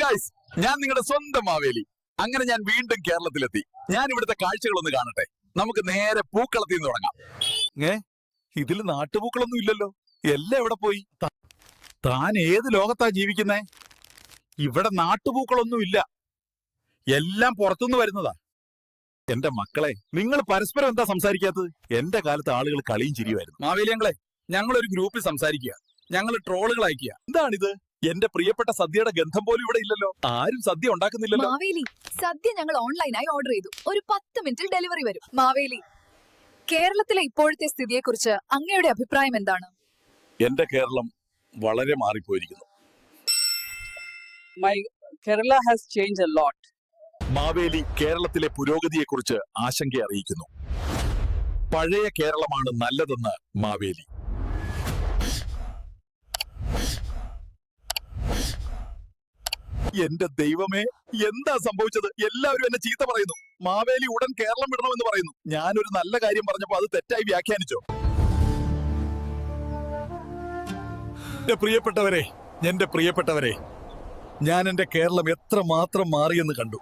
Guys ഞാൻ നിങ്ങളുടെ സ്വന്തം മാവേലി. അങ്ങനെ ഞാൻ വീണ്ടും കേരളത്തിലെത്തി. ഞാൻ ഇവിടുത്തെ കാഴ്ചകളൊന്ന് കാണട്ടെ. നമുക്ക് നേരെ പൂക്കളത്തിൽ നിന്ന് തുടങ്ങാം. ഏ? ഇതിൽ നാട്ടുപൂക്കളൊന്നും ഇല്ലല്ലോ. എല്ലാം എവിടെ പോയി? താൻ ഏത് ലോകത്താ ജീവിക്കുന്നേ? ഇവിടെ നാട്ടുപൂക്കളൊന്നും ഇല്ല. എല്ലാം പുറത്തുനിന്ന് വരുന്നതാ. എന്റെ മക്കളെ നിങ്ങൾ പരസ്പരം എന്താ സംസാരിക്കാത്തത്? എന്റെ കാലത്ത് ആളുകൾ കളിയും ചിരിയുമായിരുന്നു. മാവേലിയങ്ങളെ ഞങ്ങളൊരു ഗ്രൂപ്പിൽ സംസാരിക്കുക. ഞങ്ങൾ ട്രോളുകൾ അയക്കുക. എന്താണിത്? എന്റെ പ്രിയപ്പെട്ട സദ്യയുടെ ഗന്ധം പോലും ഇവിടെ ഇല്ലല്ലോ. ആരും സദ്യ ഉണ്ടാക്കുന്നില്ലല്ലോ. മാവേലി സദ്യ ഞങ്ങൾ ഓൺലൈനായി ഓർഡർ ചെയ്തു. ഒരു പത്ത് മിനിറ്റിൽ ഡെലിവറി വരും. മാവേലി കേരളത്തിലെ ഇപ്പോഴത്തെ സ്ഥിതിയെക്കുറിച്ച് അങ്ങയുടെ അഭിപ്രായം എന്താണ്? എന്റെ കേരളം വളരെ മാറിപ്പോയിരിക്കുന്നു. My Kerala has lot Maveli കേരളത്തിലെ പുരോഗതിയെക്കുറിച്ച് ആശങ്ക അറിയിക്കുന്നു. പഴയ കേരളമാണ് നല്ലതെന്ന് മാവേലി. എന്റെ ദൈവമേ എന്താ സംഭവിച്ചത്? എല്ലാവരും എന്നെ ചീത്ത പറയുന്നു. മാവേലി ഉടൻ കേരളം വിടണമെന്ന് പറയുന്നു. ഞാനൊരു നല്ല കാര്യം പറഞ്ഞപ്പോ അത് തെറ്റായി വ്യാഖ്യാനിച്ചോ. എന്റെ പ്രിയപ്പെട്ടവരെ എന്റെ പ്രിയപ്പെട്ടവരെ ഞാൻ എന്റെ കേരളം എത്ര മാത്രം മാറിയെന്ന് കണ്ടു.